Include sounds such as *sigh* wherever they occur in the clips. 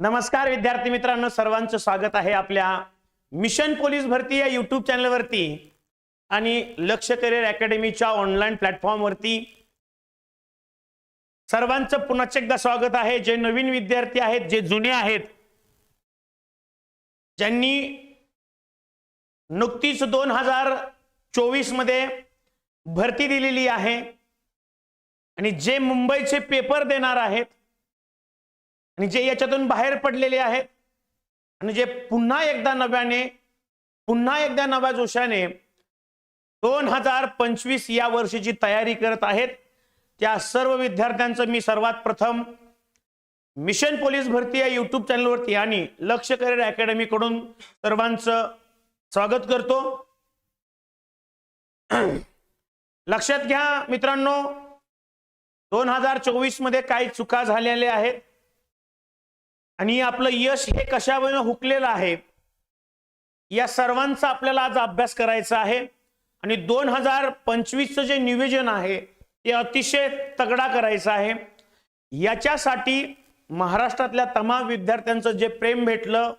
नमस्कार विद्यार्थी मित्रांनो सर्वांचं स्वागत आहे आपल्या मिशन पोलीस भरती या युट्यूब चॅनलवरती आणि लक्ष करिअर अकॅडमीच्या ऑनलाईन प्लॅटफॉर्मवरती सर्वांचं पुन्हा एकदा स्वागत आहे. जे नवीन विद्यार्थी आहेत जे जुने आहेत ज्यांनी नुकतीच दोन हजार चोवीसमध्ये भरती दिलेली आहे. आणि जे मुंबईचे पेपर देणार आहेत आणि जे याच्यातून बाहेर पडलेले आहेत आणि जे पुन्हा एकदा नव्याने पुन्हा एकदा नव्या जोशाने दोन हजार पंचवीस या वर्षीची तयारी करत आहेत त्या सर्व विद्यार्थ्यांचं मी सर्वात प्रथम मिशन पोलीस भरती या युट्यूब चॅनलवरती आणि लक्ष करिअर अकॅडमीकडून सर्वांचं स्वागत करतो. *clears throat* लक्षात घ्या मित्रांनो दोन हजार चोवीसमध्ये काही चुका झालेल्या आहेत. आणि आपलं यश हे कशावेळेनं हुकलेलं आहे? या सर्वांचा आपल्याला आज अभ्यास करायचा आहे. आणि दोन हजार पंचवीसचं जे नियोजन आहे ते अतिशय तगडा करायचं आहे. याच्यासाठी महाराष्ट्रातल्या तमाम विद्यार्थ्यांचं जे प्रेम भेटलं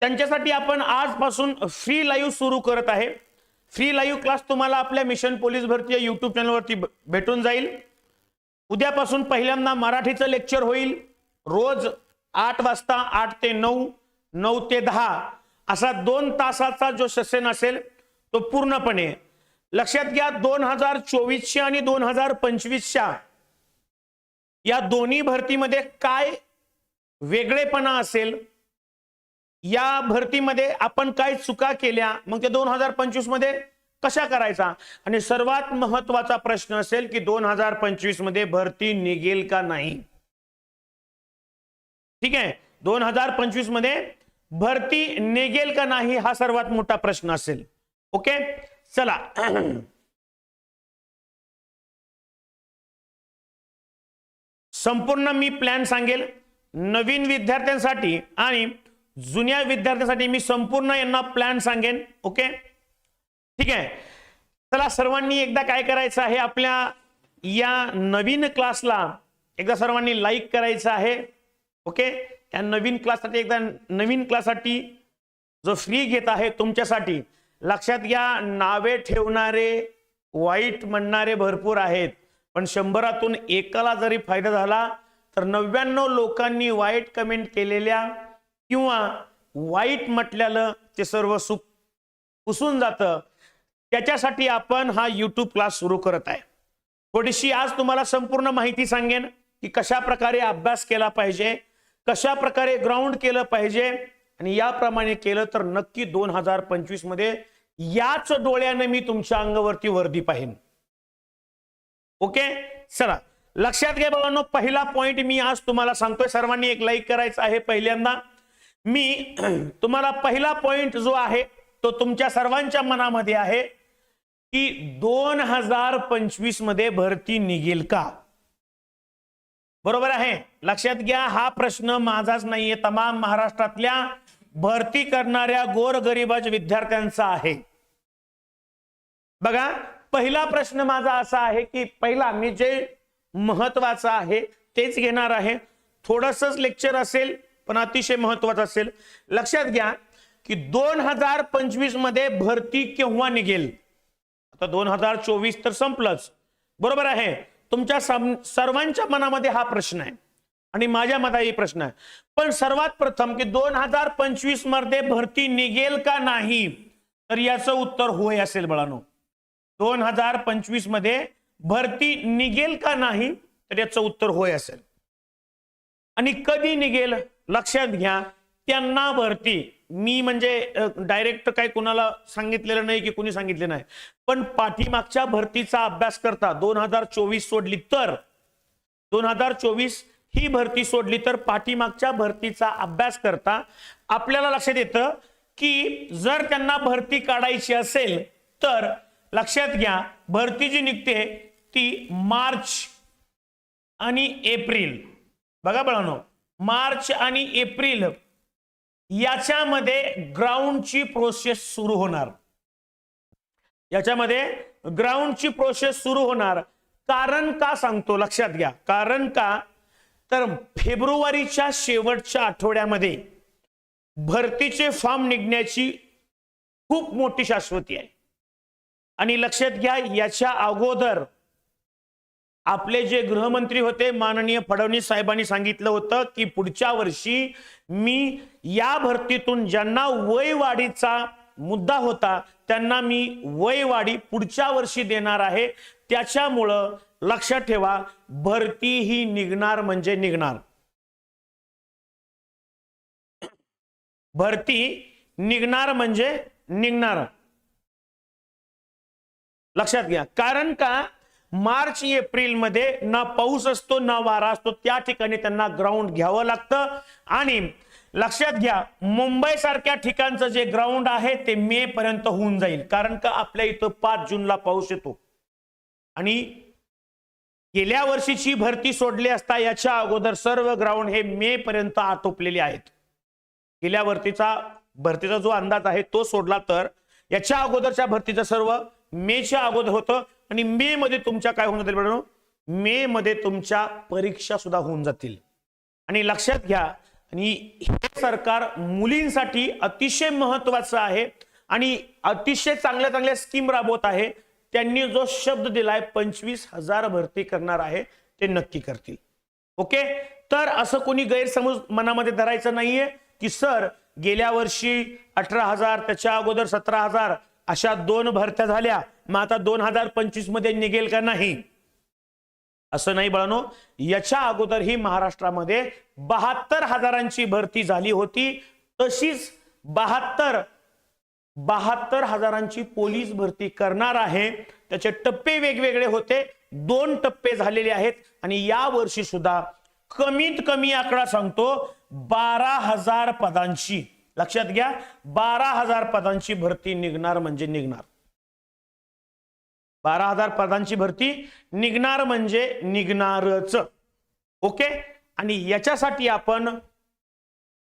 त्यांच्यासाठी आपण आजपासून फ्री लाईव्ह सुरू करत आहे. फ्री लाईव्ह क्लास तुम्हाला आपल्या मिशन पोलीस भरती या युट्यूब चॅनलवरती भेटून जाईल. उद्यापासून पहिल्यांदा मराठीचं लेक्चर होईल. रोज आठ वाजता आठ ते नऊ नऊ ते दहा असा दोन तासाचा जो सेशन असेल तो पूर्णपणे. लक्षात घ्या दोन हजार चोवीसच्या आणि दोन हजार पंचवीसच्या या दोन्ही भरतीमध्ये काय वेगळेपणा असेल या भरतीमध्ये आपण काय चुका केल्या मग ते दोन हजार पंचवीसमध्ये कशा करायचा? आणि सर्वात महत्त्वाचा प्रश्न असेल की दोन हजार पंचवीसमध्ये भरती निघेल का नाही? ठीक आहे? दोन हजार पंचवीसमध्ये भरती निघेल का नाही हा सर्वात मोठा प्रश्न असेल. ओके? चला. संपूर्ण मी प्लॅन सांगेल. नवीन विद्यार्थ्यांसाठी आणि जुन्या विद्यार्थ्यांसाठी मी संपूर्ण यांना प्लॅन सांगेन. ओके? ठीक आहे? चला सर्वांनी एकदा काय करायचं आहे? आपल्या या नवीन क्लासला एकदा सर्वांनी लाईक करायचं आहे. ओके? या नवीन क्लाससाठी एकदा नवीन क्लाससाठी जो फ्री घेत आहे तुमच्यासाठी लक्षात घ्या नावे ठेवणारे वाईट म्हणणारे भरपूर आहेत. पण शंभरातून एकाला जरी फायदा झाला तर नव्याण्णव लोकांनी वाईट कमेंट केलेल्या किंवा वाईट म्हटल्यालं ते सर्व सुख पुसून जातं. त्याच्यासाठी आपण हा यूट्यूब क्लास सुरू करत आहे. थोडीशी आज तुम्हाला संपूर्ण माहिती सांगेन की कशा प्रकारे अभ्यास केला पाहिजे कशा प्रकारे ग्राउंड केलं पाहिजे? आणि याप्रमाणे केलं तर नक्की दोन हजार पंचवीसमध्ये याच डोळ्याने मी तुमच्या अंगावरती वर्दी पाहिन. ओके? चला. लक्षात घ्या बाबांनो पहिला पॉइंट मी आज तुम्हाला सांगतोय. सर्वांनी एक लाईक करायचं आहे पहिल्यांदा. मी *clears throat* तुम्हाला पहिला पॉइंट जो आहे तो तुमच्या सर्वांच्या मनामध्ये आहे की दोन हजार पंचवीसमध्ये भरती निघेल का? बरोबर आहे. लक्षात घ्या हा प्रश्न माझाच नाहीये. तमाम महाराष्ट्रातल्या भरती करणाऱ्या गोरगरिबाज विद्यार्थ्यांचा आहे. बघा पहिला प्रश्न माझा असा आहे की पहिला मी जे महत्वाचं आहे तेच घेणार आहे. थोडसच लेक्चर असेल पण अतिशय महत्वाचं असेल. लक्षात घ्या की दोन हजार पंचवीसमध्ये भरती केव्हा निघेल? आता दोन हजार चोवीस तर संपलंच. बरोबर आहे. तुमच्या सम- सर्वांच्या मनामध्ये हा प्रश्न आहे. आणि माझ्या मताही प्रश्न आहे. पण सर्वात प्रथम की दोन हजार पंचवीसमध्ये भरती निघेल का नाही? तर याचं उत्तर होय असेल बळानो. दोन हजार पंचवीसमध्ये भरती निघेल का नाही? तर याचं उत्तर होय असेल. आणि कधी निघेल? लक्षात घ्या त्यांना भरती मी म्हणजे डायरेक्ट काय कुणाला सांगितलेलं नाही की कुणी सांगितलं नाही. पण पाठीमागच्या भरतीचा अभ्यास करता दोन हजार चोवीस सोडली तर दोन हजार चोवीस ही भरती सोडली तर पाठीमागच्या भरतीचा अभ्यास करता आपल्याला लक्षात येतं की जर त्यांना भरती काढायची असेल तर लक्षात घ्या भरती जी निघते ती मार्च आणि एप्रिल. बघा बळानो मार्च आणि एप्रिल याच्यामध्ये ग्राउंडची प्रोसेस सुरू होणार. याच्यामध्ये ग्राउंडची प्रोसेस सुरू होणार. कारण का सांगतो? लक्षात घ्या. कारण का? तर फेब्रुवारीच्या शेवटच्या आठवड्यामध्ये भरतीचे फॉर्म निघण्याची खूप मोठी शाश्वती आहे. आणि लक्षात घ्या याच्या अगोदर आपले जे गृहमंत्री होते माननीय फडणवीस साहेबांनी सांगितलं होतं की पुढच्या वर्षी मी या भरतीतून ज्यांना वयवाढीचा मुद्दा होता त्यांना मी वयवाढी पुढच्या वर्षी देणार आहे. त्याच्यामुळं लक्षात ठेवा भरती ही निघणार म्हणजे निघणार. भरती निघणार म्हणजे निघणार. लक्षात घ्या. कारण का? मार्च एप्रिलमध्ये ना पाऊस असतो ना वारा असतो. त्या ठिकाणी त्यांना ग्राउंड घ्यावं लागतं. आणि लक्षात घ्या मुंबई सारख्या ठिकाणचं जे ग्राउंड आहे ते मे पर्यंत होऊन जाईल. कारण का आपल्या इथं पाच जूनला पाऊस येतो. आणि गेल्या वर्षीची भरती सोडली असता याच्या अगोदर सर्व ग्राउंड हे मे पर्यंत आटोपलेले आहेत. गेल्या वर्षीचा भरतीचा जो अंदाज आहे तो सोडला तर याच्या अगोदरच्या भरतीचं सर्व मेच्या अगोदर होतं. आणि मे मध्ये तुमच्या काय होऊन जातील मित्रांनो मे मध्ये तुमच्या परीक्षा सुद्धा होऊन जातील. आणि लक्षात घ्या आणि हे सरकार मुलींसाठी अतिशय महत्वाचं आहे आणि अतिशय चांगल्या चांगल्या स्कीम राबवत आहे. त्यांनी जो शब्द दिलाय पंचवीस हजार भरती करणार आहे ते नक्की करतील. ओके? तर असं कोणी गैरसमज मनामध्ये धरायचं नाहीये की सर गेल्या वर्षी अठरा हजार त्याच्या अगोदर सतरा हजार अशा दोन भरत्या झाल्या मग आता दोन हजार पंचवीसमध्ये निघेल का नाही? असं नाही बाळानो याच्या अगोदर ही महाराष्ट्रामध्ये बहात्तर हजारांची भरती झाली होती. तशीच बहात्तर बहात्तर हजारांची पोलीस भरती करणार आहे. त्याचे टप्पे वेगवेगळे होते. दोन टप्पे झालेले आहेत आणि या वर्षी सुद्धा कमीत कमी आकडा सांगतो बारा हजार पदांची. लक्षात घ्या बारा हजार पदांची भरती निघणार म्हणजे निघणार. बारा हजार पदांची भरती निघणार म्हणजे निघणारच. ओके? आणि याच्यासाठी आपण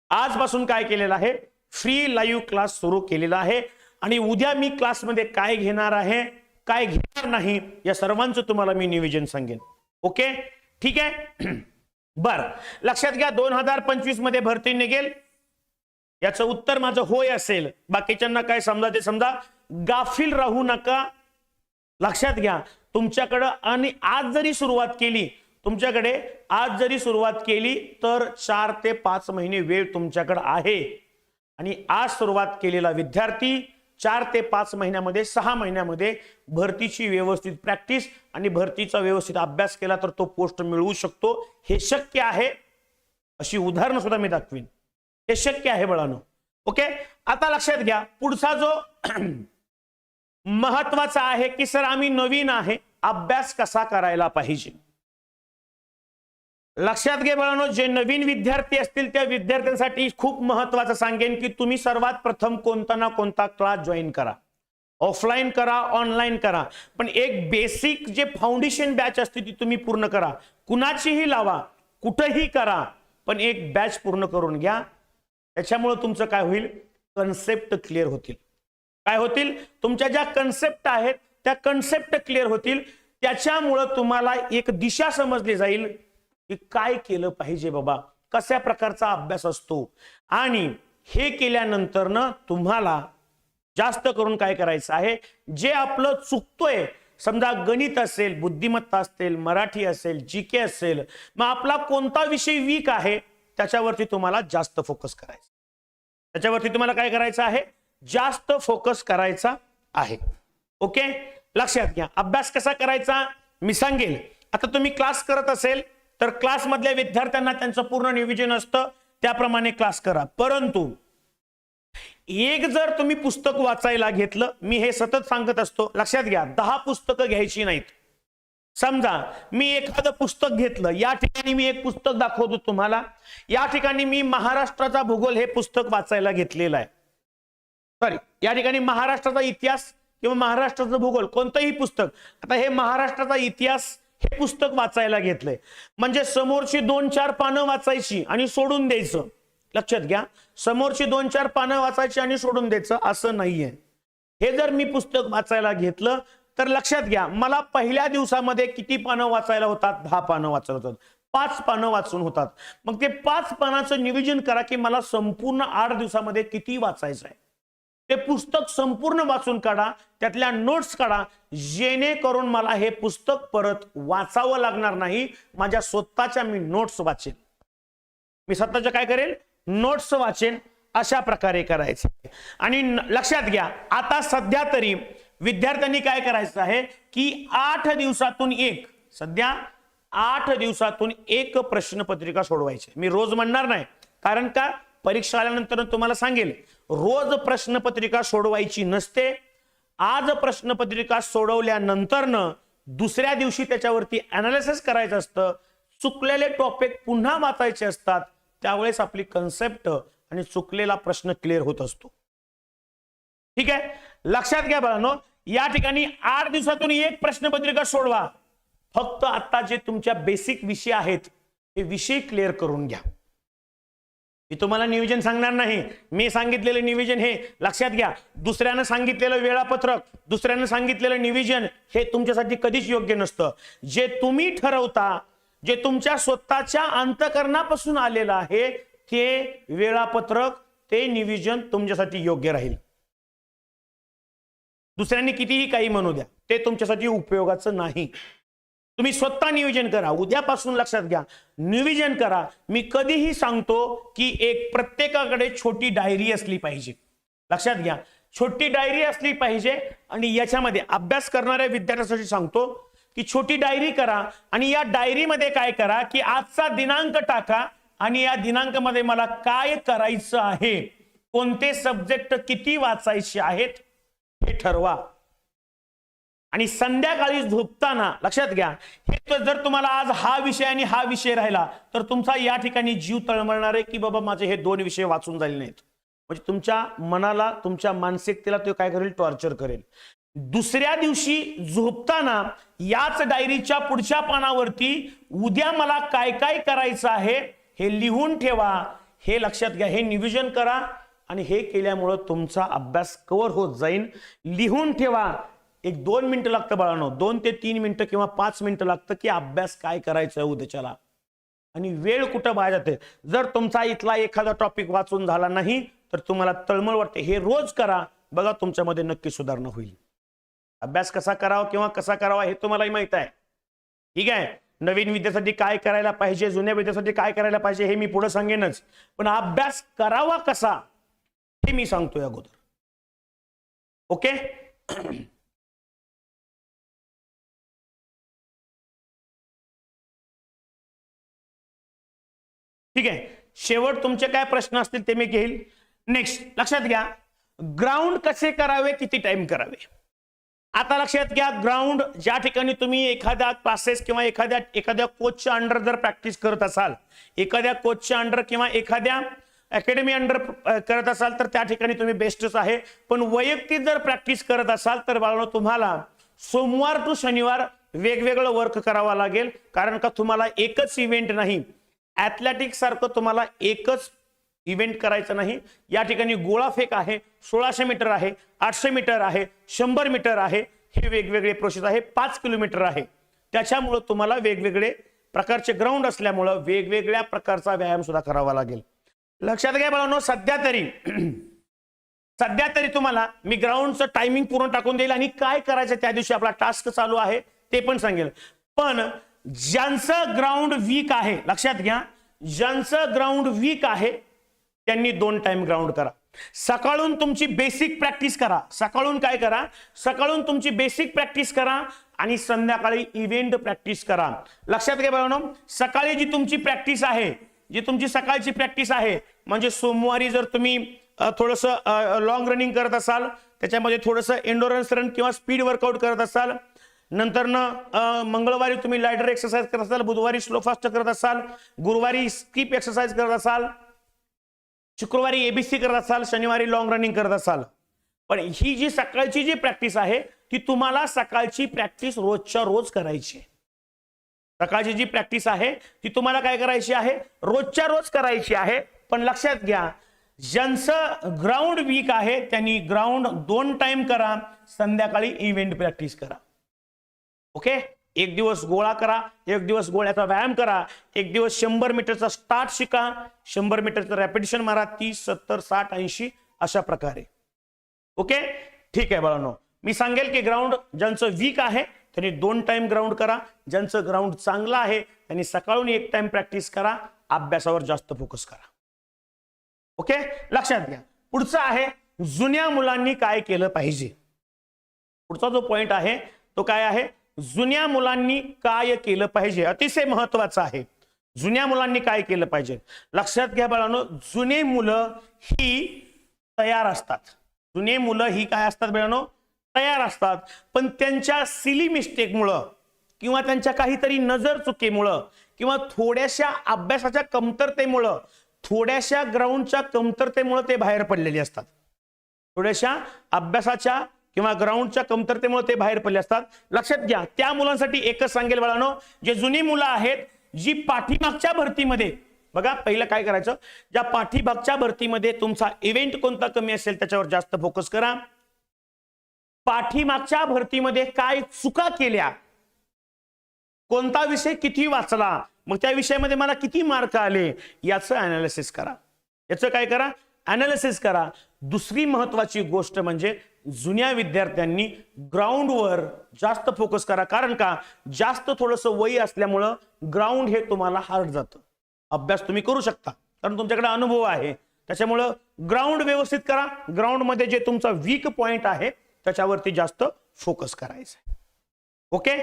आजपासून काय केलेलं आहे? फ्री लाईव्ह क्लास सुरू केलेला आहे. आणि उद्या मी क्लासमध्ये काय घेणार आहे काय घेणार नाही या सर्वांचं तुम्हाला मी नियोजन सांगेन. ओके? ठीक आहे? *clears throat* बर. लक्षात घ्या दोन हजार पंचवीसमध्ये भरती निघेल. याचं उत्तर माझं होय असेल. बाकीच्यांना काय समजा ते समजा गाफील राहू नका. लक्षात घ्या तुमच्याकडं आणि आज जरी सुरुवात केली तुमच्याकडे आज जरी सुरुवात केली तर चार ते पाच महिने वेळ तुमच्याकडे आहे. आणि आज सुरुवात केलेला विद्यार्थी चार ते पाच महिन्यामध्ये सहा महिन्यामध्ये भरतीची व्यवस्थित प्रॅक्टिस आणि भरतीचा व्यवस्थित अभ्यास केला तर तो पोस्ट मिळवू शकतो. हे शक्य आहे. अशी उदाहरणं सुद्धा मी दाखवीन. हे शक्य आहे बळानो ओके? आता लक्षात घ्या पुढचा जो *clears throat* महत्त्वाचा आहे की सर आम्ही नवीन आहे अभ्यास कसा करायला पाहिजे? लक्षात घे बळानो जे नवीन विद्यार्थी असतील त्या विद्यार्थ्यांसाठी खूप महत्वाचं सांगेन की तुम्ही सर्वात प्रथम कोणता ना कोणता क्लास जॉईन करा. ऑफलाईन करा ऑनलाईन करा. पण एक बेसिक जे फाउंडेशन बॅच असते ती तुम्ही पूर्ण करा. कुणाचीही लावा कुठंही करा पण एक बॅच पूर्ण करून घ्या. त्याच्यामुळं तुमचं काय होईल? कन्सेप्ट क्लिअर होतील. काय होतील? तुमच्या ज्या कन्सेप्ट आहेत त्या कन्सेप्ट क्लिअर होतील. त्याच्यामुळं तुम्हाला एक दिशा समजली जाईल की काय केलं पाहिजे बाबा? कशा प्रकारचा अभ्यास असतो? आणि हे केल्यानंतरनं तुम्हाला जास्त करून काय करायचं आहे? जे आपलं चुकतोय समजा गणित असेल बुद्धिमत्ता असेल मराठी असेल जी के असेल मग आपला कोणता विषय वीक आहे? त्याच्यावरती तुम्हाला जास्त फोकस करायचा. त्याच्यावरती तुम्हाला काय करायचं आहे? जास्त फोकस करायचा आहे. ओके लक्षात घ्या. अभ्यास कसा करायचा? मी सांगेल. आता तुम्ही क्लास करत असेल तर क्लासमधल्या विद्यार्थ्यांना त्यांचं पूर्ण नियोजन असतं. त्याप्रमाणे क्लास करा. परंतु एक जर तुम्ही पुस्तक वाचायला घेतलं मी हे सतत सांगत असतो. लक्षात घ्या. दहा पुस्तकं घ्यायची नाहीत. समजा मी एखादं पुस्तक घेतलं या ठिकाणी मी एक पुस्तक दाखवतो तुम्हाला. या ठिकाणी मी महाराष्ट्राचा भूगोल हे पुस्तक वाचायला घेतलेलं आहे. सॉरी या ठिकाणी महाराष्ट्राचा इतिहास किंवा महाराष्ट्राचं भूगोल कोणतंही पुस्तक आता हे महाराष्ट्राचा इतिहास हे पुस्तक वाचायला घेतलंय. म्हणजे समोरची दोन चार पानं वाचायची आणि सोडून द्यायचं. लक्षात घ्या समोरची दोन चार पानं वाचायची आणि सोडून द्यायचं असं नाहीये. हे जर मी पुस्तक वाचायला घेतलं तर लक्षात घ्या मला पहिल्या दिवसामध्ये किती पानं वाचायला होतात? दहा पानं वाचायला होतात. पाच पानं वाचून होतात. मग ते पाच पानाचं नियोजन करा की मला संपूर्ण आठ दिवसामध्ये किती वाचायचं आहे ते पुस्तक संपूर्ण वाचून काढा त्यातल्या नोट्स काढा. जेणेकरून मला हे पुस्तक परत वाचावं लागणार नाही. माझ्या स्वतःच्या मी नोट्स वाचेन. मी स्वतःच्या काय करेन नोट्स वाचेन. अशा प्रकारे करायचे. आणि लक्षात घ्या आता सध्या तरी विद्यार्थ्यांनी काय करायचं आहे की आठ दिवसातून एक सध्या आठ दिवसातून एक प्रश्नपत्रिका सोडवायची मी रोज म्हणणार नाही कारण का? परीक्षा आल्यानंतर तुम्हाला सांगेल रोज प्रश्नपत्रिका सोडवायची नसते आज प्रश्नपत्रिका सोडवल्यानंतरनं दुसऱ्या दिवशी त्याच्यावरती अनालिसिस करायचं असतं चुकलेले टॉपिक पुन्हा वाचायचे असतात त्यावेळेस आपली कन्सेप्ट आणि चुकलेला प्रश्न क्लिअर होत असतो. ठीक आहे? लक्षात घ्या बाळांनो या ठिकाणी आठ दिवसातून एक प्रश्नपत्रिका सोडवा. फक्त आता जे तुमच्या बेसिक विषय आहेत हे विषय क्लिअर करून घ्या. मी तुम्हाला नियोजन सांगणार नाही. मी सांगितलेलं नियोजन हे लक्षात घ्या. दुसऱ्यानं सांगितलेलं वेळापत्रक दुसऱ्यानं सांगितलेलं नियोजन हे तुमच्यासाठी कधीच योग्य नसतं. जे तुम्ही ठरवता जे तुमच्या स्वतःच्या अंतकरणापासून आलेलं आहे ते वेळापत्रक ते नियोजन तुमच्यासाठी योग्य राहील. दुसऱ्यांनी कितीही काही म्हणू द्या ते तुमच्यासाठी उपयोगाचं नाही. तुम्ही स्वतः नियोजन करा उद्यापासून लक्षात घ्या. नियोजन करा. मी कधीही सांगतो की एक प्रत्येकाकडे छोटी डायरी असली पाहिजे. लक्षात घ्या. छोटी डायरी असली पाहिजे आणि याच्यामध्ये अभ्यास करणाऱ्या विद्यार्थ्यांसाठी सांगतो की छोटी डायरी करा आणि या डायरीमध्ये काय करा की आजचा दिनांक टाका आणि या दिनांकामध्ये मला काय करायचं आहे? कोणते सब्जेक्ट किती वाचायचे आहेत? हे ठरवा. आणि संध्याकाळी झोपताना लक्षात घ्या हे तर जर तुम्हाला आज हा विषय आणि हा विषय राहिला तर तुमचा या ठिकाणी जीव तळमळणार आहे की बाबा माझे हे दोन विषय वाचून झाले नाहीत. म्हणजे तुमच्या मनाला तुमच्या मानसिकतेला तो काय करेल? टॉर्चर करेल. दुसऱ्या दिवशी झोपताना याच डायरीच्या पुढच्या पानावरती उद्या मला काय काय करायचं आहे हे लिहून ठेवा. हे लक्षात घ्या हे निविजन करा. आणि हे केल्यामुळं तुमचा अभ्यास कवर होत जाईल लिहून ठेवा. एक दोन मिनटं लागतं बाळांनो. दोन ते तीन मिनटं किंवा पाच मिनटं लागतं की अभ्यास काय करायचं आहे उद्याच्याला. आणि वेळ कुठं बाहेर जाते? जर तुमचा इथला एखादा टॉपिक वाचून झाला नाही तर तुम्हाला तळमळ वाटते. हे रोज करा. बघा तुमच्यामध्ये नक्की सुधारणा होईल. अभ्यास कसा करावा किंवा कसा करावा हे तुम्हालाही माहीत आहे. ठीक आहे? नवीन विद्यासाठी काय करायला पाहिजे जुन्या विद्यासाठी काय करायला पाहिजे हे मी पुढे सांगेनच. पण अभ्यास करावा कसा? हे मी सांगतोय अगोदर. ओके? ठीक आहे. शेवट तुमचे काय प्रश्न असतील ते मी घेईल. नेक्स्ट लक्षात घ्या. ग्राउंड कसे करावे किती टाइम करावे? आता लक्षात घ्या ग्राउंड ज्या ठिकाणी तुम्ही एखाद्या क्लासेस किंवा एखाद्या एखाद्या कोचच्या अंडर जर प्रॅक्टिस करत असाल एखाद्या कोचच्या अंडर किंवा एखाद्या अकॅडमी अंडर करत असाल तर त्या ठिकाणी तुम्ही बेस्टच आहे. पण वैयक्तिक जर प्रॅक्टिस करत असाल तर बाळांनो तुम्हाला सोमवार टू शनिवार वेगवेगळं वर्क करावा लागेल. कारण का तुम्हाला एकच इव्हेंट नाही. ॲथलेटिक्स सारखं तुम्हाला एकच इव्हेंट करायचं नाही. या ठिकाणी गोळाफेक आहे सोळाशे मीटर आहे आठशे मीटर आहे शंभर मीटर आहे हे वेगवेगळे प्रोसेस आहे. पाच किलोमीटर आहे. त्याच्यामुळं तुम्हाला वेगवेगळे प्रकारचे ग्राउंड असल्यामुळं वेगवेगळ्या प्रकारचा व्यायाम सुद्धा करावा लागेल. लक्षात घ्या बाळांनो सध्या तरी *clears throat* सध्या तरी तुम्हाला मी ग्राउंडचं टायमिंग पूर्ण टाकून देईल आणि काय करायचं त्या दिवशी आपला टास्क चालू आहे ते पण सांगेल. पण ज्यांचं ग्राउंड वीक आहे लक्षात घ्या ज्यांचं ग्राउंड वीक आहे त्यांनी दोन टाइम ग्राउंड करा. सकाळून तुमची बेसिक प्रॅक्टिस करा. सकाळून काय करा? सकाळून तुमची बेसिक प्रॅक्टिस करा आणि संध्याकाळी इव्हेंट प्रॅक्टिस करा. लक्षात घ्या बाळांनो सकाळी जी तुमची प्रॅक्टिस आहे जी तुमची सकाळची प्रॅक्टिस आहे म्हणजे सोमवारी जर तुम्ही थोडंसं लॉंग रनिंग करत असाल त्याच्यामध्ये थोडंसं एन्डोरन्स रन किंवा स्पीड वर्कआउट करत असाल नंतर मंगळवारी तुम्ही लायडर एक्सरसाइज करत असाल बुधवारी स्लो फास्ट करत असाल गुरुवारी स्किप एक्सरसाइज करत असाल शुक्रवारी एबीसी करत असाल शनिवारी लॉंग रनिंग करत असाल पण ही जी सकाळची जी प्रॅक्टिस आहे ती तुम्हाला सकाळची प्रॅक्टिस रोजच्या रोज करायची आहे. सकाळची जी प्रॅक्टिस आहे ती तुम्हाला काय करायची आहे? रोजच्या रोज करायची आहे. पण लक्षात घ्या ज्यांचं ग्राउंड वीक आहे त्यांनी ग्राउंड दोन टाइम करा संध्याकाळी इव्हेंट प्रॅक्टिस करा. ओके एक दिवस गोळा करा एक दिवस गोळ्याचा व्यायाम करा एक दिवस शंभर मीटरचा स्टार्ट शिका. शंभर मीटरचं रॅपिटेशन मारा तीस सत्तर साठ ऐंशी अशा प्रकारे. ओके ठीक आहे बाळांनो. मी सांगेल की ग्राउंड ज्यांचं वीक आहे त्यांनी दोन टाइम ग्राउंड करा. ज्यांचं ग्राउंड चांगलं आहे त्यांनी सकाळून एक टाइम प्रॅक्टिस करा. अभ्यासावर जास्त फोकस करा. ओके लक्षात घ्या. पुढचं आहे जुन्या मुलांनी काय केलं पाहिजे? पुढचा जो पॉइंट आहे तो काय आहे? जुन्या मुलांनी काय केलं पाहिजे? अतिशय महत्वाचं आहे. जुन्या मुलांनी काय केलं पाहिजे? लक्षात घ्या बाळानो जुने मुलं ही तयार असतात. जुने मुलं ही काय असतात बेळानो? तयार असतात. पण त्यांच्या सिली मिस्टेकमुळं किंवा त्यांच्या काहीतरी नजर चुकीमुळं किंवा थोड्याशा अभ्यासाच्या कमतरतेमुळं थोड्याशा ग्राउंडच्या कमतरतेमुळं ते बाहेर पडलेले असतात. थोड्याशा अभ्यासाच्या किंवा ग्राउंडच्या कमतरतेमुळे ते बाहेर पडले असतात. लक्षात घ्या त्या मुलांसाठी एकच सांगेल बाळानो जे जुनी मुलं आहेत जी पाठीमागच्या भरतीमध्ये बघा पहिलं काय करायचं? ज्या पाठीमागच्या भरतीमध्ये तुमचा इव्हेंट कोणता कमी असेल त्याच्यावर जास्त फोकस करा. पाठीमागच्या भरतीमध्ये काय चुका केल्या? कोणता विषय किती वाचला? मग त्या विषयामध्ये मला किती मार्क आले? याचं अनालिसिस करा. याचं काय करा? अनालिसिस करा. दुसरी महत्वाची गोष्ट म्हणजे जुन्या विद्यार्थ्यांनी ग्राउंडवर जास्त फोकस करा. कारण का? जास्त थोडंसं वय असल्यामुळं ग्राउंड हे तुम्हाला हार्ड जातं. अभ्यास तुम्ही करू शकता. कारण तुमच्याकडे अनुभव आहे. त्याच्यामुळं ग्राउंड व्यवस्थित करा. ग्राउंडमध्ये जे तुमचा वीक पॉइंट आहे त्याच्यावरती जास्त फोकस करायचं ओके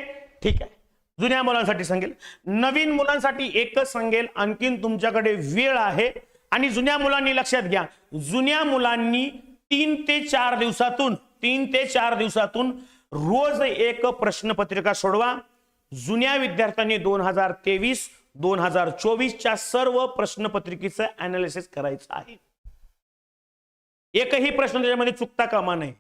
ठीक आहे. जुन्या मुलांसाठी सांगेल. नवीन मुलांसाठी एकच सांगेल आणखीन तुमच्याकडे वेळ आहे. आणि जुन्या मुलांनी लक्षात घ्या जुन्या मुलांनी तीन ते चार दिवसातून तीन ते चार दिवसातून रोज एक प्रश्नपत्रिका सोडवा. जुन्या विद्यार्थ्यांनी दोन हजार तेवीस दोन हजार चोवीसच्या सर्व प्रश्नपत्रिकेचं अनालिसिस करायचं आहे. एकही प्रश्न त्याच्यामध्ये चुकता कामा नाही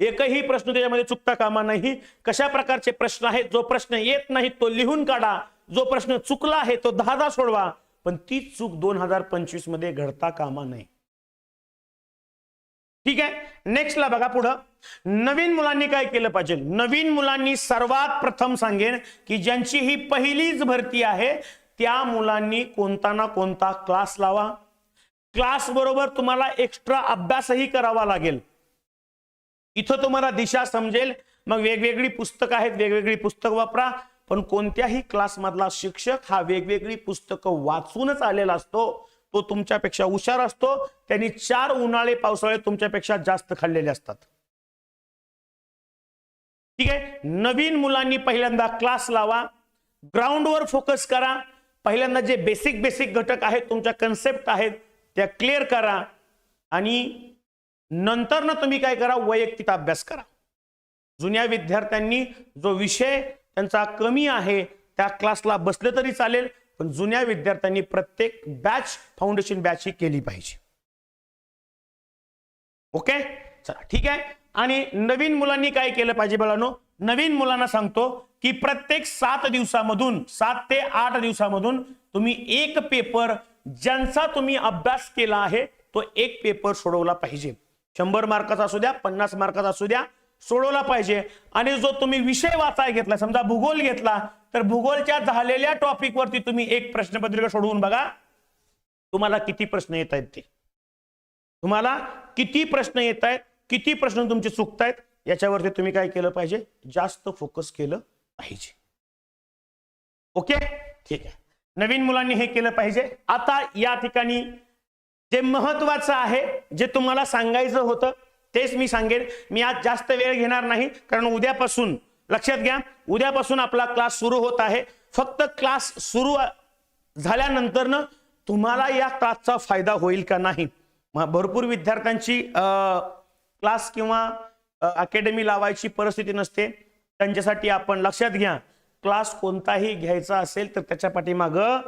एकही प्रश्न त्याच्यामध्ये चुकता कामा नाही. कशा प्रकारचे प्रश्न आहेत? जो प्रश्न येत नाही तो लिहून काढा. जो प्रश्न चुकला आहे तो दहा सोडवा. पण ती चूक दोन हजार पंचवीसमध्ये घडता कामा नाही. ठीक आहे? नेक्स्टला बघा पुढं. नवीन मुलांनी काय केलं पाहिजे? नवीन मुलांनी सर्वात प्रथम सांगेन की ज्यांची ही पहिलीच भरती आहे त्या मुलांनी कोणता ना कोणता क्लास लावा. क्लास बरोबर तुम्हाला एक्स्ट्रा अभ्यासही करावा लागेल. इथं तुम्हाला दिशा समजेल. मग वेगवेगळी पुस्तकं आहेत वेगवेगळी पुस्तकं वापरा. पण कोणत्याही क्लासमधला शिक्षक हा वेगवेगळी पुस्तकं वाचूनच आलेला असतो. तो तुमच्यापेक्षा हुशार असतो. त्यांनी चार उन्हाळे पावसाळे तुमच्यापेक्षा जास्त खाल्लेले असतात. ठीक आहे? नवीन मुलांनी पहिल्यांदा क्लास लावा. ग्राउंडवर फोकस करा. पहिल्यांदा जे बेसिक बेसिक घटक आहेत तुमच्या कन्सेप्ट आहेत त्या क्लिअर करा. आणि नंतर ना तुम्ही काय करा? वैयक्तिक अभ्यास करा. जुन्या विद्यार्थ्यांनी जो विषय त्यांचा कमी आहे त्या क्लासला बसले तरी चालेल पण जुन्या विद्यार्थ्यांनी प्रत्येक बॅच फाउंडेशन बॅच ही केली पाहिजे. ओके? चला ठीक आहे? आणि नवीन मुलांनी काय केलं पाहिजे बाळांनो? नवीन मुलांना सांगतो की प्रत्येक सात दिवसामधून सात ते आठ दिवसामधून तुम्ही एक पेपर ज्यांचा तुम्ही अभ्यास केला आहे तो एक पेपर सोडवला पाहिजे. शंभर मार्काचा असू द्या पन्नास मार्काचा असू द्या सोडवला पाहिजे. आणि जो तुम्ही विषय वाचाय घेतला समजा भूगोल घेतला तर भूगोलच्या झालेल्या टॉपिकवरती तुम्ही एक प्रश्नपत्रिका सोडवून बघा. तुम्हाला किती प्रश्न येत आहेत ते? तुम्हाला किती प्रश्न येत आहेत? किती प्रश्न तुमचे चुकतायत? याच्यावरती तुम्ही काय केलं पाहिजे? जास्त फोकस केलं पाहिजे. ओके ठीक आहे. नवीन मुलांनी हे केलं पाहिजे. आता या ठिकाणी जे महत्वाचं आहे जे तुम्हाला सांगायचं होतं तेच मी सांगेन. मी आज जास्त वेळ घेणार नाही कारण उद्यापासून लक्षात घ्या उद्यापासून आपला क्लास सुरू होत आहे. फक्त क्लास सुरू झाल्यानंतर तुम्हाला या क्लासचा फायदा होईल का नाही? भरपूर विद्यार्थ्यांची क्लास किंवा अकॅडमी लावायची परिस्थिती नसते. त्यांच्यासाठी आपण लक्षात घ्या क्लास कोणताही घ्यायचा असेल तर त्याच्या पाठीमागं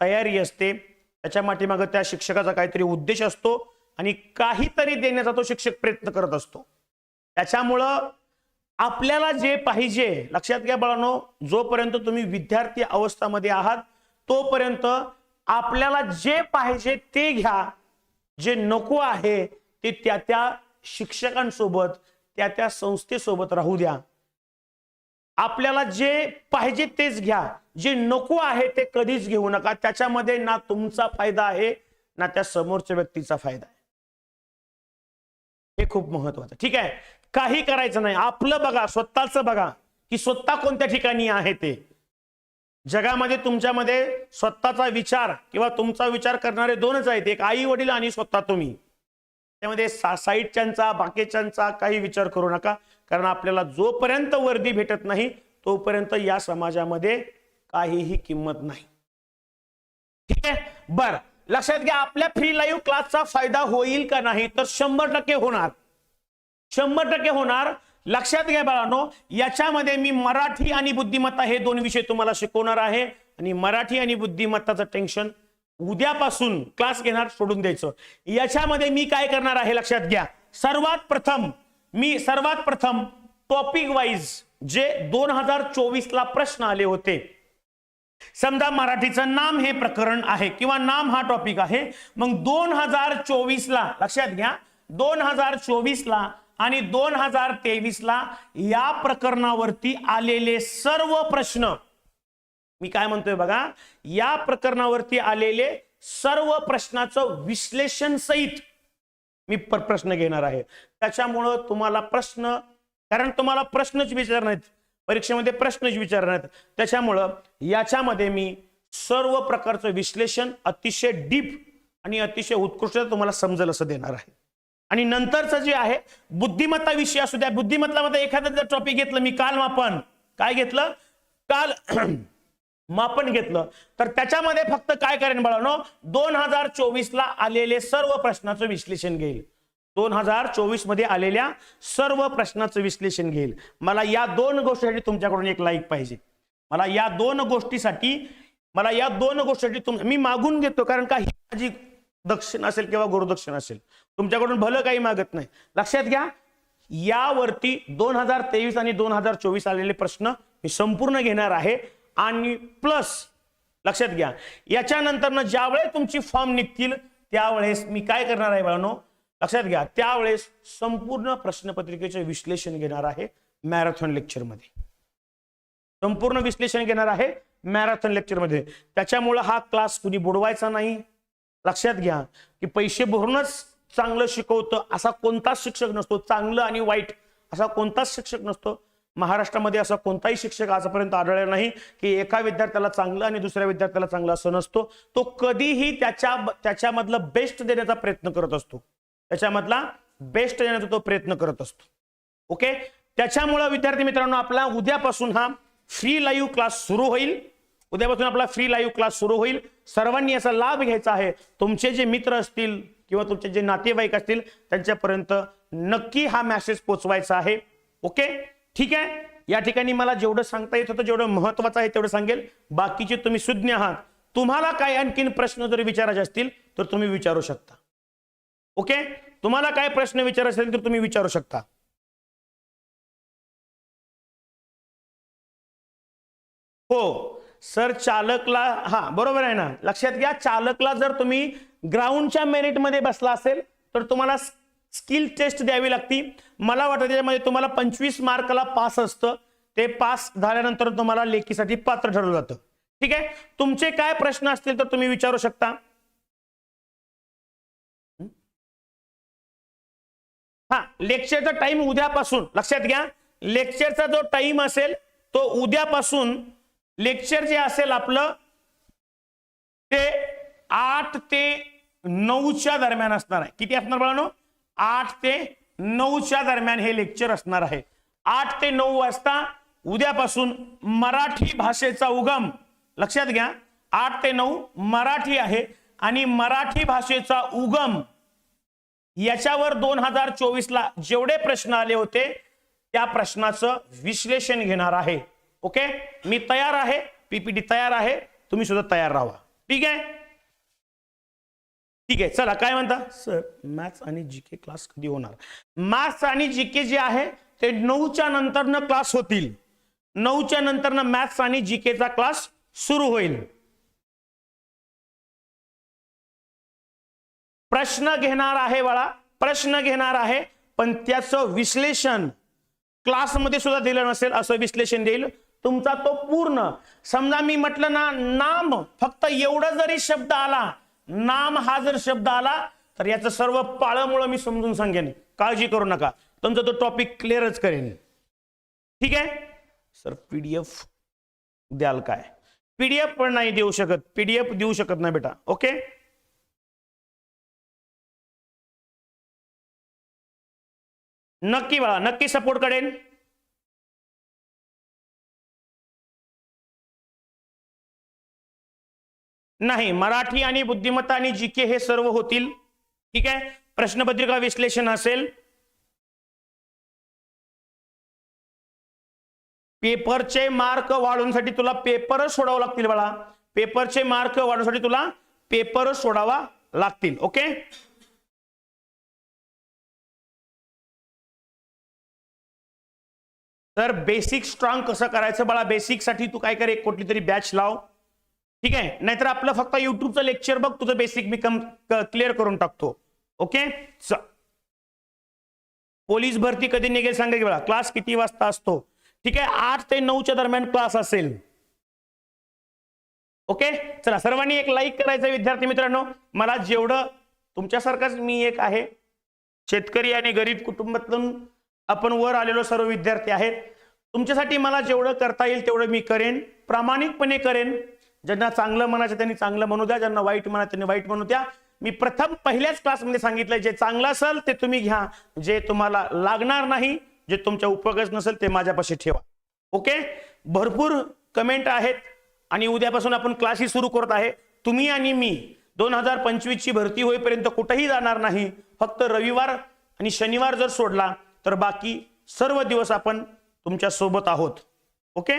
तयारी असते. त्याच्या माठीमागं त्या शिक्षकाचा काहीतरी उद्देश असतो आणि काहीतरी देण्याचा तो शिक्षक प्रयत्न करत असतो. त्याच्यामुळं आपल्याला जे पाहिजे लक्षात घ्या बाळांनो जोपर्यंत तुम्ही विद्यार्थी अवस्थामध्ये आहात तोपर्यंत आपल्याला जे पाहिजे ते घ्या. जे नको आहे ते त्या त्या शिक्षकांसोबत त्या त्या संस्थेसोबत राहू द्या. आपल्याला जे पाहिजे तेच घ्या. जे नको आहे ते कधीच घेऊ नका. त्याच्यामध्ये ना तुमचा फायदा आहे ना त्या समोरच्या व्यक्तीचा फायदा आहे. हे खूप महत्वाचं. ठीक आहे? काही करायचं नाही. आपलं बघा स्वतःच बघा की स्वतः कोणत्या ठिकाणी आहे ते. जगामध्ये तुमच्यामध्ये स्वतःचा विचार किंवा तुमचा विचार करणारे दोनच आहेत. एक आई वडील आणि स्वतः तुम्ही. त्यामध्ये सा साईडच्यांचा बाकीच्यांचा काही विचार करू नका. कारण आपल्याला जोपर्यंत वर्दी भेटत नाही तोपर्यंत या समाजामध्ये काहीही किंमत नाही. ठीक आहे? बर. लक्षात घ्या आपल्या फ्री लाईव्ह क्लासचा फायदा होईल का नाही तर शंभर टक्के होणार. शंभर टक्के होणार. लक्षात घ्या बाळांनो याच्यामध्ये मी मराठी आणि बुद्धिमत्ता हे दोन विषय तुम्हाला शिकवणार आहे. आणि मराठी आणि बुद्धिमत्ताचं टेन्शन उद्यापासून क्लास घेणार सोडून द्यायचं. याच्यामध्ये मी काय करणार आहे लक्षात घ्या. सर्वात प्रथम मी सर्वात प्रथम टॉपिक वाईज जे दोन हजार चोवीस ला प्रश्न आले होते समजा मराठीचं नाम हे प्रकरण आहे किंवा नाम हा टॉपिक आहे मग दोन हजार चोवीस ला लक्षात घ्या दोन हजार चोवीस ला आणि दोन हजार तेवीस ला या प्रकरणावरती आलेले सर्व प्रश्न मी काय म्हणतोय बघा या प्रकरणावरती आलेले सर्व प्रश्नाचं विश्लेषण सहित मी प्रश्न घेणार आहे. त्याच्यामुळं तुम्हाला प्रश्न कारण तुम्हाला प्रश्नच विचारणार परीक्षेमध्ये प्रश्नच विचारणार आहेत त्याच्यामुळं याच्यामध्ये मी सर्व प्रकारचं विश्लेषण अतिशय डीप आणि अतिशय उत्कृष्ट तुम्हाला समजेल असं देणार आहे. आणि नंतरचं जे आहे बुद्धिमत्ता विषय असू द्या बुद्धिमत्तामध्ये एखादं जर टॉपिक घेतलं मी काल मापन. काय घेतलं? काल *clears throat* मापन घेतलं. तर त्याच्यामध्ये फक्त काय करेन बाळांनो? दोन हजार चोवीस ला आलेले सर्व प्रश्नाचं विश्लेषण घेईल. दोन हजार चोवीसमध्ये आलेल्या सर्व प्रश्नाचं विश्लेषण घेईल. मला या दोन गोष्टीसाठी तुमच्याकडून एक लाईक पाहिजे. मला या दोन गोष्टीसाठी मला या दोन गोष्टीसाठी तुम मी मागून घेतो कारण काही माझी दक्षिण असेल किंवा गुरुदक्षिण असेल. तुमच्याकडून भलं काही मागत नाही. लक्षात घ्या यावरती दोन हजार तेवीस आणि दोन हजार चोवीस आलेले प्रश्न मी संपूर्ण घेणार आहे. आणि प्लस लक्षात घ्या याच्यानंतर ज्यावेळेस तुमची फॉर्म निघतील त्यावेळेस मी काय करणार आहे बाळांनो? लक्षात घ्या त्यावेळेस संपूर्ण प्रश्नपत्रिकेचे विश्लेषण घेणार आहे मॅरेथॉन लेक्चरमध्ये संपूर्ण विश्लेषण घेणार आहे मॅरेथॉन लेक्चरमध्ये त्याच्यामुळं हा क्लास कुणी बुडवायचा नाही. लक्षात घ्या की पैसे भरूनच चांगलं शिकवतं असा कोणताच शिक्षक नसतो. चांगलं आणि वाईट असा कोणताच शिक्षक नसतो. महाराष्ट्रामध्ये असा कोणताही शिक्षक आजपर्यंत आढळला नाही की एका विद्यार्थ्याला चांगलं आणि दुसऱ्या विद्यार्थ्याला चांगलं असं नसतो. तो कधीही त्याच्या त्याच्यामधलं बेस्ट देण्याचा प्रयत्न करत असतो. त्याच्यामधला बेस्ट देण्याचा तो प्रयत्न करत असतो. ओके त्याच्यामुळं विद्यार्थी मित्रांनो आपला उद्यापासून हा फ्री लाईव्ह क्लास सुरू होईल. उद्यापासून आपला फ्री लाईव्ह क्लास सुरू होईल. सर्वांनी याचा लाभ घ्यायचा आहे. तुमचे जे मित्र असतील किंवा तुमचे जे नातेवाईक असतील त्यांच्यापर्यंत नक्की हा मेसेज पोचवायचा आहे. ओके ठीक आहे? या ठिकाणी मला जेवढं सांगता येत होतं जेवढं महत्वाचं आहे तेवढं सांगेल. बाकीचे तुम्ही सुज्ञ आहात. तुम्हाला काय आणखीन प्रश्न जर विचारायचे असतील तर तुम्ही विचारू शकता. ओके? तुम्हाला काय प्रश्न विचारायचे असेल तर तुम्ही विचारू शकता. हो सर चालकला हा बरोबर आहे ना. लक्षात घ्या चालकला जर तुम्ही ग्राउंडच्या मेरिटमध्ये बसला असेल तर तुम्हाला स्किल टेस्ट द्यावी लागती. मला वाटतं त्याच्यामध्ये तुम्हाला पंचवीस मार्कला पास असतं. ते पास झाल्यानंतर तुम्हाला लेखीसाठी पात्र ठरवलं जातं. ठीक आहे? तुमचे काय प्रश्न असतील तर तुम्ही विचारू शकता. हा लेक्चरचा टाइम उद्यापासून लक्षात घ्या. लेक्चरचा जो टाइम असेल तो उद्यापासून लेक्चर जे असेल आपलं ते आठ ते नऊच्या दरम्यान असणार आहे. किती असणार बाळानो? आठ ते नऊच्या दरम्यान हे लेक्चर असणार आहे. आठ ते नऊ वाजता उद्यापासून मराठी भाषेचा उगम. लक्षात घ्या. आठ ते नऊ मराठी आहे आणि मराठी भाषेचा उगम याच्यावर दोन हजार चोवीस ला जेवढे प्रश्न आले होते त्या प्रश्नाचं विश्लेषण घेणार आहे. ओके? मी तयार आहे. पीपीटी तयार आहे. तुम्ही सुद्धा तयार राहा. ठीक आहे? ठीक आहे. चला काय म्हणता? सर मॅथ्स आणि जीके क्लास कधी होणार? मॅथ्स आणि जीके जे आहे ते नऊच्या नंतरनं क्लास होतील. नऊच्या नंतरनं मॅथ्स आणि जीकेचा क्लास सुरू होईल. प्रश्न घेणार आहे बाळा प्रश्न घेणार आहे. पण त्याचं विश्लेषण क्लासमध्ये सुद्धा दिलं नसेल असं विश्लेषण देईल. तुमचा तो पूर्ण. समजा मी म्हटलं ना नाम फक्त एवढा जरी शब्द आला नाम हा जर शब्द आला तर याचं सर्व पाळमुळं मी समजून सांगेन. काळजी करू नका. तुमचा तो टॉपिक क्लिअरच करेन. ठीक आहे? सर पीडीएफ द्याल काय? पीडीएफ पण नाही देऊ शकत. पीडीएफ देऊ शकत नाही बेटा. ओके? नक्की बाळा नक्की सपोर्ट करेन. नाही मराठी आणि बुद्धिमत्ता आणि जी के हे सर्व होतील ठीक आहे? प्रश्नपत्रिका विश्लेषण असेल. पेपरचे मार्क वाढवण्यासाठी तुला पेपरच सोडावं लागतील बाळा. पेपरचे मार्क वाढवण्यासाठी तुला पेपरच सोडावा लागतील ओके? तर बेसिक स्ट्रॉंग कसं करायचं बाळा? बेसिकसाठी तू काय कर एक कुठली तरी बॅच लाव. ठीक आहे? नाहीतर आपलं फक्त युट्यूबचं लेक्चर बघ तुझं बेसिक मी कम क्लिअर करून टाकतो. ओके पोलीस भरती कधी निघेल सांगेल बघा क्लास किती वाजता असतो? ठीक आहे? आठ ते नऊच्या दरम्यान क्लास असेल. ओके चला सर्वांनी एक लाईक करायचं विद्यार्थी मित्रांनो. मला जेवढं तुमच्यासारखंच मी एक आहे. शेतकरी आणि गरीब कुटुंबातून आपण वर आलेलो सर्व विद्यार्थी आहेत. तुमच्यासाठी मला जेवढं करता येईल तेवढं मी करेन. प्रामाणिकपणे करेन. ज्यांना चांगलं म्हणायचं त्यांनी चांगलं म्हणू द्या. ज्यांना वाईट म्हणा त्यांनी वाईट म्हणू द्या. मी प्रथम पहिल्याच क्लासमध्ये सांगितलं जे चांगलं असेल ते तुम्ही घ्या. जे तुम्हाला लागणार नाही जे तुमच्या उपयोगच नसेल ते माझ्यापाशी ठेवा. ओके? भरपूर कमेंट आहेत आणि उद्यापासून आपण क्लासही सुरू करत आहे. तुम्ही आणि मी दोन हजार पंचवीसची भरती होईपर्यंत कुठेही जाणार नाही. फक्त रविवार आणि शनिवार जर सोडला तर बाकी सर्व दिवस आपण तुमच्यासोबत आहोत. ओके?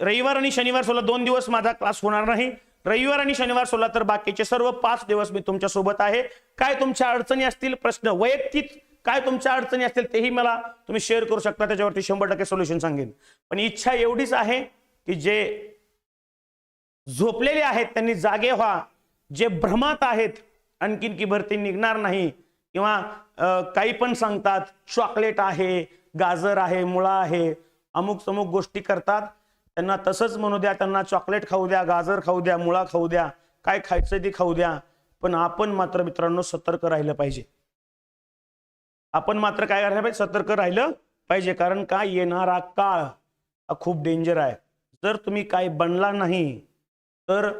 रविवार आणि शनिवार सोडला दोन दिवस माझा क्लास होणार नाही. रविवार आणि शनिवार सोडला तर बाकीचे सर्व पाच दिवस मी तुमच्यासोबत आहे. काय तुमच्या अडचणी असतील? प्रश्न वैयक्तिक काय तुमच्या अडचणी असतील? तेही मला तुम्ही शेअर करू शकता. त्याच्यावरती शंभर टक्के सोल्युशन सांगेन. पण इच्छा एवढीच आहे की जे झोपलेले आहेत त्यांनी जागे व्हा. जे भ्रमात आहेत आणखीन की भरती निघणार नाही. किंवा काही पण सांगतात चॉकलेट आहे गाजर आहे मुळा आहे अमुक समुक गोष्टी करतात त्यांना तसंच म्हणू द्या त्यांना चॉकलेट खाऊ द्या गाजर खाऊ द्या मुळा खाऊ द्या काय खायचं ते खाऊ द्या पण आपण मात्र मित्रांनो सतर्क राहिलं पाहिजे. आपण मात्र काय करायला पाहिजे? सतर्क राहिलं पाहिजे कारण काय येणारा काळ हा खूप डेंजर आहे. जर तुम्ही काय बनला नाही तर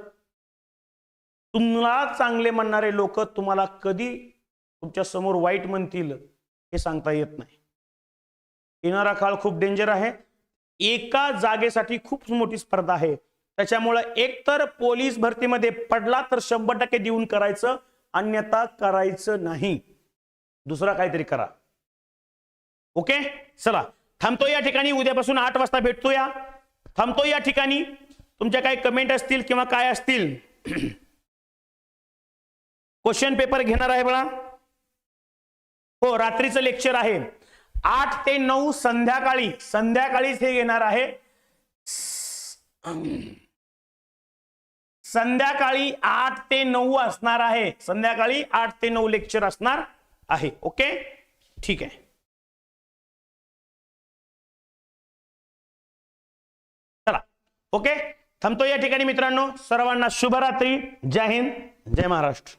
तुम्हाला चांगले म्हणणारे लोक तुम्हाला कधी तुमच्यासमोर वाईट म्हणतील हे सांगता येत नाही. येणारा काळ खूप डेंजर आहे. एका जागेसाठी खूप मोठी स्पर्धा आहे. त्याच्यामुळे एकतर पोलीस भरतीमध्ये पडला तर शंभर टक्के देऊन करायचं अन्यथा करायचं नाही. दुसरा काहीतरी करा. ओके? चला. थांबतो या ठिकाणी. उद्यापासून आठ वाजता भेटतो या थांबतो या ठिकाणी. तुमच्या काही कमेंट असतील किंवा काय असतील? *clears throat* क्वेश्चन पेपर घेणार आहे बघा हो रात्रीचं लेक्चर आहे. आठ ते नऊ संध्याकाळी संध्याकाळीच हे येणार आहे. संध्याकाळी आठ ते नऊ असणार आहे. संध्याकाळी आठ ते नऊ लेक्चर असणार आहे. ओके ठीक आहे. चला. ओके थांबतो या ठिकाणी मित्रांनो. सर्वांना शुभरात्री. जय हिंद. जय महाराष्ट्र.